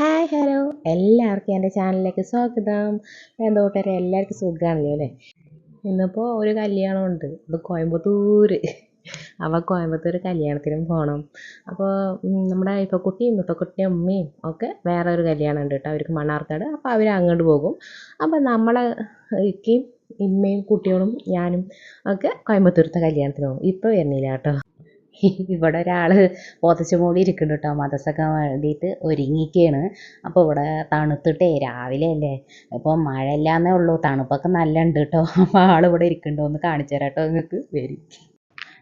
Hi hello എല്ലാവർക്കും എന്റെ ചാനലിലേക്ക് സ്വാഗതം. എന്താ കൂട്ടുകാരെ എല്ലാവർക്കും സുഖമാണല്ലോ അല്ലേ? ഇന്നിപ്പോൾ ഒരു കല്യാണമുണ്ട്. അത് കോയമ്പത്തൂർ അവ കോയമ്പത്തൂർ കല്യാണത്തിനും പോകണം അപ്പോൾ നമ്മുടെ ഇപ്പോൾ കുട്ടിയും കുട്ടി അമ്മയും ഒക്കെ വേറെ ഒരു കല്യാണം ഉണ്ട് കേട്ടോ. അവർക്ക് മണ്ണാർക്കാട്. അപ്പോൾ അവർ അങ്ങോട്ട് പോകും. അപ്പോൾ നമ്മളെ ഇക്കയും ഇമ്മയും കുട്ടികളും ഞാനും ഒക്കെ കോയമ്പത്തൂരത്തെ കല്യാണത്തിന് പോകും. ഇപ്പോൾ വരുന്നില്ല കേട്ടോ. ഇവിടെ ഒരാൾ പോതച്ച മൂടി ഇരിക്കുന്നു കേട്ടോ മദ്രസയ്ക്ക് വേണ്ടിയിട്ട് ഒരുങ്ങിക്കാണ് അപ്പോൾ ഇവിടെ തണുത്തിട്ടേ രാവിലെ അല്ലേ? ഇപ്പോൾ മഴയില്ലാന്നേ ഉള്ളൂ. തണുപ്പൊക്കെ നല്ല ഉണ്ട് കേട്ടോ അപ്പോൾ ആൾ ഇവിടെ ഇരിക്കുന്നുണ്ടോ. ഒന്ന് കാണിച്ചു തരാം കേട്ടോ നിങ്ങൾക്ക് വരും.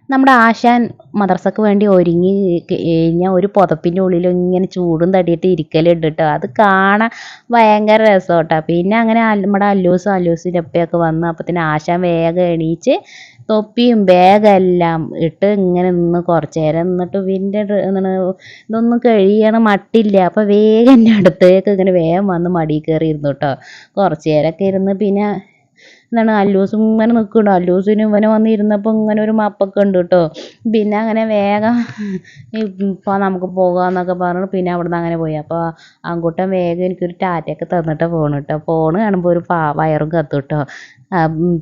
നമ്മുടെ ആശാൻ മദർസക്ക് വേണ്ടി ഒരുങ്ങി കഴിഞ്ഞാൽ ഒരു പുതപ്പിന്റെ ഉള്ളിൽ ഇങ്ങനെ ചൂടും തടിയിട്ട് ഇരിക്കലുണ്ട് അത് കാണാൻ ഭയങ്കര രസം കേട്ടോ പിന്നെ അങ്ങനെ നമ്മുടെ അല്ലൂസും അല്ലൂസിന്റെ അപ്പയൊക്കെ വന്ന് അപ്പത്തിന് ആശാൻ വേഗം എണീച്ച് തൊപ്പിയും ബാഗെല്ലാം ഇട്ട് ഇങ്ങനെ നിന്ന് കുറച്ച് നേരം നിന്നിട്ട് പിന്നെ ഇതൊന്നും കഴിയണം മട്ടില്ല. അപ്പോൾ വേഗം എന്റെ അടുത്തേക്ക് ഇങ്ങനെ വേഗം വന്ന് മടി കയറി ഇരുന്നു കേട്ടോ കുറച്ച് നേരമൊക്കെ ഇരുന്ന് പിന്നെ എന്താണ് അല്ലൂസ് ഇങ്ങനെ നിൽക്കുന്നുണ്ട് അല്ലൂസിന് ഇവന് വന്നിരുന്നപ്പോൾ ഇങ്ങനെ ഒരു മപ്പൊക്കെ ഉണ്ട് കേട്ടോ പിന്നെ അങ്ങനെ വേഗം ഇപ്പോൾ നമുക്ക് പോകാമെന്നൊക്കെ പറഞ്ഞു പിന്നെ അവിടുന്ന് അങ്ങനെ പോയി. അപ്പോൾ ആൺകുട്ടൻ വേഗം എനിക്കൊരു ടാറ്റയൊക്കെ തന്നിട്ട് പോണ് കേട്ടോ ഫോണ് കാണുമ്പോൾ ഒരു പാ വയറും കത്തും കേട്ടോ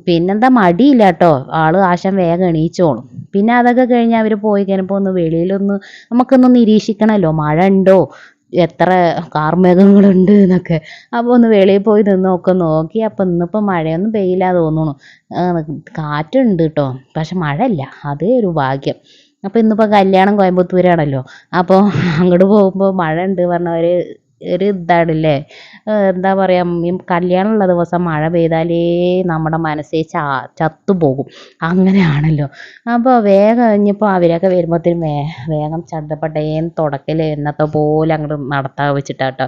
പിന്നെന്താ മടിയില്ല കേട്ടോ ആൾ ആശം വേഗം എണീച്ചോളും. പിന്നെ അതൊക്കെ കഴിഞ്ഞ് അവർ പോയി കഴിഞ്ഞപ്പോൾ ഒന്ന് വെളിയിലൊന്ന് നമുക്കൊന്ന് നിരീക്ഷിക്കണമല്ലോ മഴ ഉണ്ടോ? എത്ര കാർമേഘങ്ങളുണ്ട് എന്നൊക്കെ. അപ്പോൾ ഒന്ന് വെളിയിൽ പോയി നിന്നൊക്കെ നോക്കി. അപ്പോൾ ഇന്നിപ്പോൾ മഴയൊന്നും പെയ്യില്ല തോന്നുന്നു കാറ്റുണ്ട് കേട്ടോ പക്ഷെ മഴയില്ല. അതേ ഒരു ഭാഗ്യം. അപ്പോൾ ഇന്നിപ്പോൾ കല്യാണം കോയമ്പത്തൂരാണല്ലോ. അപ്പോൾ അങ്ങോട്ട് പോകുമ്പോൾ മഴ ഉണ്ട് പറഞ്ഞവർ ഒരു ഇതാണല്ലേ? എന്താ പറയുക കല്യാണമുള്ള ദിവസം മഴ പെയ്താലേ നമ്മുടെ മനസ്സേ ചാ ചത്തുപോകും അങ്ങനെയാണല്ലോ. അപ്പോൾ വേഗം ഇനിയിപ്പോൾ അവരൊക്കെ വരുമ്പോഴത്തേനും വേ വേഗം ചന്തപ്പട്ടേന്ന് തുടക്കൽ എന്നത്തെ പോലെ അങ്ങോട്ട് നടത്താൻ വെച്ചിട്ടാട്ടോ.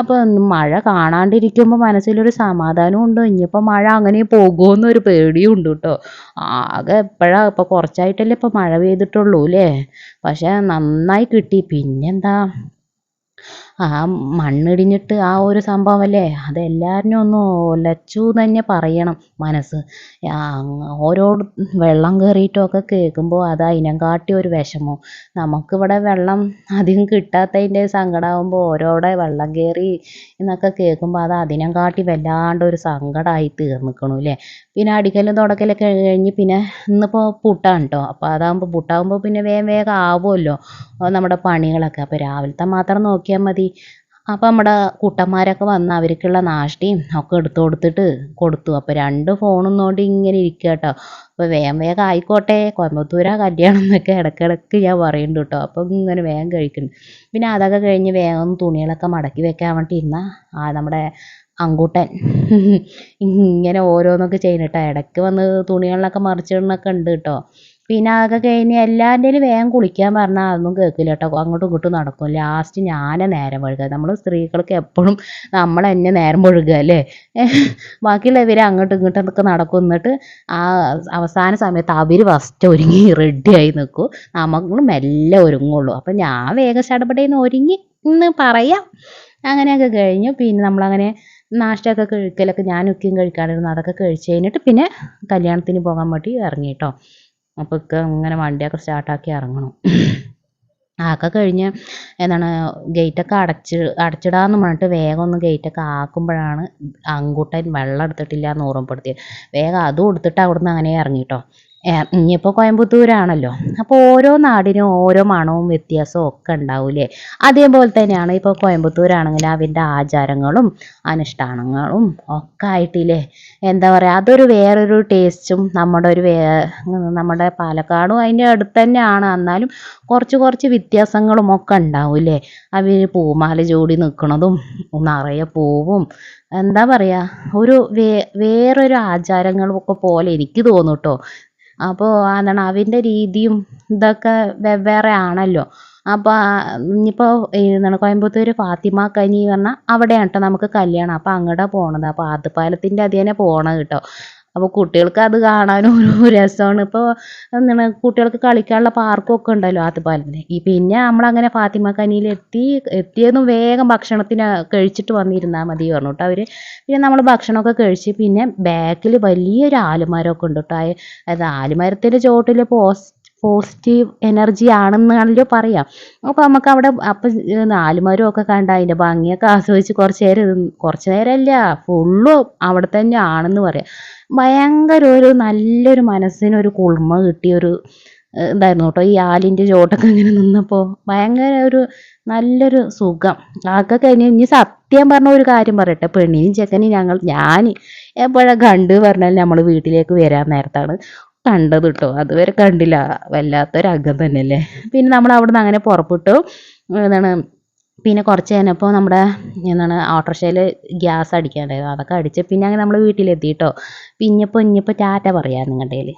അപ്പോൾ മഴ കാണാണ്ടിരിക്കുമ്പോൾ മനസ്സിലൊരു സമാധാനം ഉണ്ട്. ഇനിയിപ്പോൾ മഴ അങ്ങനെ പോകുമെന്നൊരു പേടിയും ഉണ്ട് കേട്ടോ. ആകെ എപ്പോഴാണ് ഇപ്പോൾ കുറച്ചായിട്ടല്ലേ ഇപ്പോൾ മഴ പെയ്തിട്ടുള്ളൂ അല്ലേ? പക്ഷേ നന്നായി കിട്ടി. പിന്നെന്താ? ആ മണ്ണിടിഞ്ഞിട്ട് ആ ഒരു സംഭവമല്ലേ? അതെല്ലാവരിനും ഒന്ന് ഒലച്ചു തന്നെ പറയണം മനസ്സ്. ഓരോ വെള്ളം കയറിയിട്ടൊക്കെ കേൾക്കുമ്പോൾ അത് അതിനെക്കാട്ടി ഒരു വിഷമം. നമുക്കിവിടെ വെള്ളം അധികം കിട്ടാത്തതിന്റെ സങ്കടമാകുമ്പോൾ ഓരോടെ വെള്ളം കയറി എന്നൊക്കെ കേൾക്കുമ്പോൾ അത് അതിനെക്കാട്ടി വല്ലാണ്ട് ഒരു സങ്കടമായി തീർന്നിക്കണു അല്ലേ പിന്നെ അടിക്കലും തുടക്കലൊക്കെ കഴിഞ്ഞ് പിന്നെ ഇന്നിപ്പോൾ പുട്ടാണ് കേട്ടോ അപ്പോൾ അതാകുമ്പോൾ പുട്ടാകുമ്പോൾ പിന്നെ വേഗം വേഗം ആവുമല്ലോ നമ്മുടെ പണികളൊക്കെ. അപ്പോൾ രാവിലത്തെ മാത്രം നോക്കിയാൽ മതി. അപ്പോൾ നമ്മുടെ കൂട്ടന്മാരൊക്കെ വന്ന് അവർക്കുള്ള നാഷ്ടിയും ഒക്കെ എടുത്തു കൊടുത്തിട്ട് കൊടുത്തു. അപ്പോൾ രണ്ട് ഫോണും നോണ്ട് ഇങ്ങനെ ഇരിക്കുക കേട്ടോ അപ്പോൾ വേഗം വേഗം ആയിക്കോട്ടെ കോയമ്പത്തൂരാ കല്യാണം എന്നൊക്കെ ഇടയ്ക്കിടയ്ക്ക് ഞാൻ പറയുന്നുണ്ട് കേട്ടോ അപ്പോൾ ഇങ്ങനെ വേഗം കഴിക്കുന്നു പിന്നെ അതൊക്കെ കഴിഞ്ഞ് വേഗം തുണികളൊക്കെ മടക്കി വെക്കാൻ വേണ്ടി ഇന്ന ആ നമ്മുടെ അങ്കൂട്ടൻ ഇങ്ങനെ ഓരോന്നൊക്കെ ചെയ്യുന്നുട്ടോ. ഇടയ്ക്ക് വന്ന് തുണികളിലൊക്കെ മറിച്ചിടണൊക്കെ ഉണ്ട് കേട്ടോ പിന്നെ അതൊക്കെ കഴിഞ്ഞ് എല്ലാവരുടെയും വേഗം കുളിക്കാൻ പറഞ്ഞാൽ അതൊന്നും കേൾക്കില്ല കേട്ടോ. അങ്ങോട്ടും ഇങ്ങോട്ടും നടക്കും. ലാസ്റ്റ് ഞാനേ നേരം വഴുകുക നമ്മൾ സ്ത്രീകൾക്ക് എപ്പോഴും നമ്മൾ തന്നെ നേരം വഴുകുക അല്ലേ? ബാക്കിയുള്ളവർ അങ്ങോട്ടും ഇങ്ങോട്ടും ഒക്കെ നടക്കും. എന്നിട്ട് ആ അവസാന സമയത്ത് അവർ ഫസ്റ്റ് ഒരുങ്ങി റെഡിയായി നിൽക്കും നമുക്ക് മെല്ലെ ഒരുങ്ങുള്ളൂ. അപ്പം ഞാൻ വേഗം ചടപടേന്ന് ഒരുങ്ങി എന്ന് പറയാം. അങ്ങനെയൊക്കെ കഴിഞ്ഞു. പിന്നെ നമ്മളങ്ങനെ നാഷ്ടമൊക്കെ കഴിക്കലൊക്കെ ഞാൻ ഉക്കിയും കഴിക്കാറുണ്ട് അതൊക്കെ കഴിച്ച് കഴിഞ്ഞിട്ട് പിന്നെ കല്യാണത്തിന് പോകാൻ വേണ്ടി ഇറങ്ങി കേട്ടോ. അപ്പോൾ ഇക്ക ഇങ്ങനെ വണ്ടിയൊക്കെ സ്റ്റാർട്ടാക്കി ഇറങ്ങണം. ആക്ക കഴിഞ്ഞ് എന്താണ് ഗേറ്റൊക്കെ അടച്ച് അടച്ചിടാന്ന് പറഞ്ഞിട്ട് വേഗം ഒന്ന് ഗേറ്റൊക്കെ ആക്കുമ്പോഴാണ് അങ്കുട്ടൻ വെള്ളം എടുത്തിട്ടില്ല എന്ന് ഓർമ്മപ്പെടുത്തിയത്. വേഗം അതും എടുത്തിട്ട് അവിടുന്ന് അങ്ങനെ ഇറങ്ങി കേട്ടോ ഇനിയിപ്പോൾ കോയമ്പത്തൂരാണല്ലോ. അപ്പോൾ ഓരോ നാടിനും ഓരോ മണവും വ്യത്യാസവും ഒക്കെ ഉണ്ടാവില്ലേ? അതേപോലെ തന്നെയാണ് ഇപ്പോൾ കോയമ്പത്തൂരാണെങ്കിൽ അവന്റെ ആചാരങ്ങളും അനുഷ്ഠാനങ്ങളും ഒക്കെ ആയിട്ടില്ലേ? എന്താ പറയുക അതൊരു വേറൊരു ടേസ്റ്റും നമ്മുടെ ഒരു വേ നമ്മുടെ പാലക്കാടും അതിന്റെ അടുത്ത് തന്നെയാണ്. എന്നാലും കുറച്ച് കുറച്ച് വ്യത്യാസങ്ങളും ഒക്കെ ഉണ്ടാവില്ലേ? അവർ പൂമാല ചൂടി നിൽക്കുന്നതും നിറയെ പൂവും. എന്താ പറയുക ഒരു വേ വേറൊരു ആചാരങ്ങളൊക്കെ പോലെ എനിക്ക് തോന്നും കേട്ടോ അപ്പോൾ എന്താണ് അവന്റെ രീതിയും ഇതൊക്കെ വെവ്വേറെ ആണല്ലോ. അപ്പോൾ ഇനിയിപ്പോൾ എന്താണ് കോയമ്പത്തൂർ ഫാത്തിമ കനി പറഞ്ഞാൽ അവിടെയാണ് കേട്ടോ നമുക്ക് കല്യാണം. അപ്പോൾ അങ്ങോട്ടാണ് പോണത്. അപ്പോൾ ആദ്യപാലത്തിന്റെ അതിൽ തന്നെ പോകണം കേട്ടോ. അപ്പോൾ കുട്ടികൾക്ക് അത് കാണാനും ഒരു രസമാണ്. ഇപ്പോൾ എന്താണ് കുട്ടികൾക്ക് കളിക്കാനുള്ള പാർക്കൊക്കെ ഉണ്ടല്ലോ ആറ്റുപാലത്തിൽ ഈ പിന്നെ നമ്മളങ്ങനെ ഫാത്തിമ കനിയിൽ എത്തി എത്തിയതും വേഗം ഭക്ഷണത്തിന് കഴിച്ചിട്ട് വന്നിരുന്നാൽ മതി പറഞ്ഞു കേട്ടോ അവർ പിന്നെ നമ്മൾ ഭക്ഷണമൊക്കെ കഴിച്ച് പിന്നെ ബാക്കിൽ വലിയൊരു ആലുമരമൊക്കെ ഉണ്ട് കേട്ടോ. അതായത് ആലുമരത്തിന്റെ ചോട്ടിൽ പോസ് പോസിറ്റീവ് എനർജി ആണെന്നാണല്ലോ പറയാം. അപ്പോൾ നമുക്ക് അവിടെ അപ്പം നാലുമരം ഒക്കെ കണ്ട അതിന്റെ ഭംഗിയൊക്കെ ആസ്വദിച്ച് കുറച്ച് നേരം കുറച്ച് നേരമല്ല ഫുള്ളും അവിടെ തന്നെ ആണെന്ന് പറയാം. ഭയങ്കര ഒരു നല്ലൊരു മനസ്സിനൊരു കുളിർമ കിട്ടിയൊരു ഒരു ഇതായിരുന്നു കേട്ടോ. ഈ ആലിന്റെ ചോട്ടൊക്കെ ഇങ്ങനെ നിന്നപ്പോൾ ഭയങ്കര ഒരു നല്ലൊരു സുഖം. ആകെ കഴിഞ്ഞ് ഇനി സത്യം പറഞ്ഞ ഒരു കാര്യം പറയട്ടെ. പെണ്ണിനും ചെക്കനും ഞങ്ങൾ ഞാൻ എപ്പോഴാണ് കണ്ട് പറഞ്ഞാൽ നമ്മൾ വീട്ടിലേക്ക് വരാൻ നേരത്താണ് കണ്ടത് കേട്ടോ. അതുവരെ കണ്ടില്ല. വല്ലാത്തൊരു അകം തന്നെയല്ലേ? പിന്നെ നമ്മൾ അവിടുന്ന് അങ്ങനെ പുറപ്പെട്ടു. എന്താണ് പിന്നെ കുറച്ച് കഴിഞ്ഞപ്പോൾ നമ്മുടെ എന്താണ് ഓട്ടോറിക്ഷയിൽ ഗ്യാസ് അടിക്കാനുണ്ടായിരുന്നു അതൊക്കെ അടിച്ച് പിന്നെ അങ്ങനെ നമ്മൾ വീട്ടിലെത്തി കേട്ടോ പിന്നെ ഇപ്പോൾ ഇനിയിപ്പോൾ ടാറ്റ പറയാം നിങ്ങളുടെ കയ്യിൽ